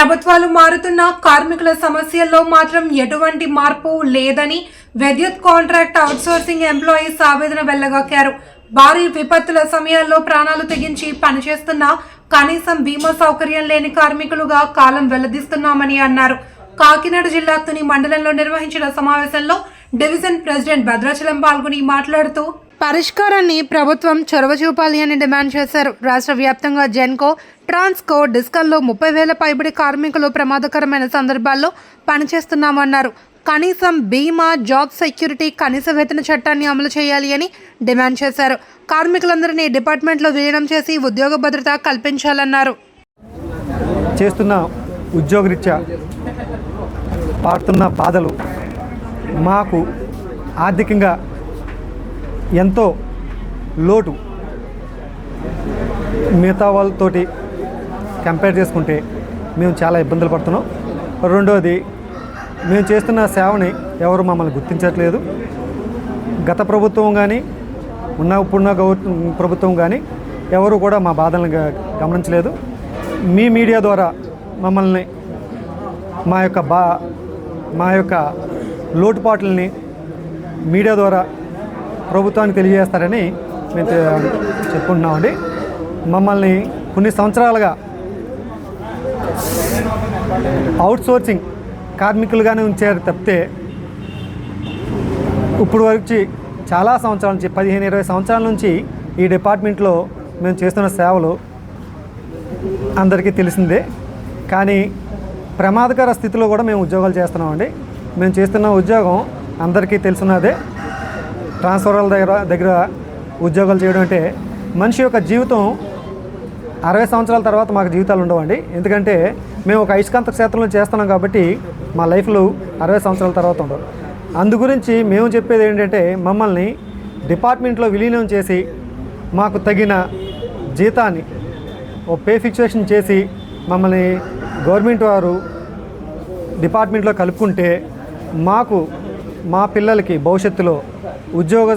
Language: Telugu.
ప్రభుత్వాలు మారుతున్న కార్మికుల సమస్యల్లో మాత్రం ఎటువంటి మార్పు లేదని విద్యుత్ కాంట్రాక్ట్ అవుట్సోర్సింగ్ ఎంప్లాయీస్ ఆవేదన వెళ్ళగక్కారు భారీ విపత్తుల సమయాల్లో ప్రాణాలు తెగించి పనిచేస్తున్న కనీసం బీమా సౌకర్యం లేని కార్మికులుగా కాలం వెల్లదీస్తున్నామని అన్నారు. కాకినాడ జిల్లా తుని మండలంలో నిర్వహించిన సమావేశంలో డివిజన్ ప్రెసిడెంట్ భద్రాచలం పాల్గొని మాట్లాడుతూ పరిష్కారాన్ని ప్రభుత్వం చొరవ చూపాలి అని డిమాండ్ చేశారు. రాష్ట్ర వ్యాప్తంగా జెన్కో ట్రాన్స్కో డిస్కల్లో ముప్పై వేల పైబడి కార్మికులు ప్రమాదకరమైన సందర్భాల్లో పనిచేస్తున్నామన్నారు. కనీసం బీమా జాబ్ సెక్యూరిటీ కనీస వేతన చట్టాన్ని అమలు చేయాలి అని డిమాండ్ చేశారు. కార్మికులందరినీ డిపార్ట్మెంట్లో విలీనం చేసి ఉద్యోగ భద్రత కల్పించాలన్నారు. చేస్తున్న ఉద్యోగరీత్యా పాడుతున్న బాధలు మాకు ఆర్థికంగా ఎంతో లోటు మిగతా వాళ్ళతోటి కంపేర్ చేసుకుంటే మేము చాలా ఇబ్బందులు పడుతున్నాం. రెండవది మేము చేస్తున్న సేవని ఎవరు మమ్మల్ని గుర్తించట్లేదు. గత ప్రభుత్వం కానీ ఉన్న ఇప్పుడున్న గౌ- ప్రభుత్వం కానీ ఎవరు కూడా మా బాధలను గమనించలేదు. మీ మీడియా ద్వారా మమ్మల్ని మా యొక్క బా మా యొక్క లోటుపాట్లని మీడియా ద్వారా ప్రభుత్వానికి తెలియజేస్తారని మేము చెప్పుకుంటున్నామండి. మమ్మల్ని కొన్ని సంవత్సరాలుగా అవుట్సోర్సింగ్ కార్మికులుగానే ఉంచారు తప్పితే ఇప్పుడు వరకు చాలా సంవత్సరాల నుంచి పదిహేను ఇరవై సంవత్సరాల నుంచి ఈ డిపార్ట్మెంట్లో మేము చేస్తున్న సేవలు అందరికీ తెలిసిందే. కానీ ప్రమాదకర స్థితిలో కూడా మేము ఉద్యోగాలు చేస్తున్నామండి. మేము చేస్తున్న ఉద్యోగం అందరికీ తెలుసున్నదే ట్రాన్స్ఫర్ల దగ్గర దగ్గర ఉద్యోగాలు చేయడం అంటే మనిషి యొక్క జీవితం అరవై సంవత్సరాల తర్వాత మాకు జీవితాలు ఉండవండి. ఎందుకంటే మేము ఒక అయస్కాంత క్షేత్రంలో చేస్తున్నాం కాబట్టి మా లైఫ్లో అరవై సంవత్సరాల తర్వాత ఉండవు. అందు గురించి మేము చెప్పేది ఏంటంటే మమ్మల్ని డిపార్ట్మెంట్లో విలీనం చేసి మాకు తగిన జీతాన్ని ఓ పే ఫిక్సేషన్ చేసి మమ్మల్ని గవర్నమెంట్ వారు డిపార్ట్మెంట్లో కలుపుకుంటే మాకు మా పిల్లలకి భవిష్యత్తులో ఉద్యోగ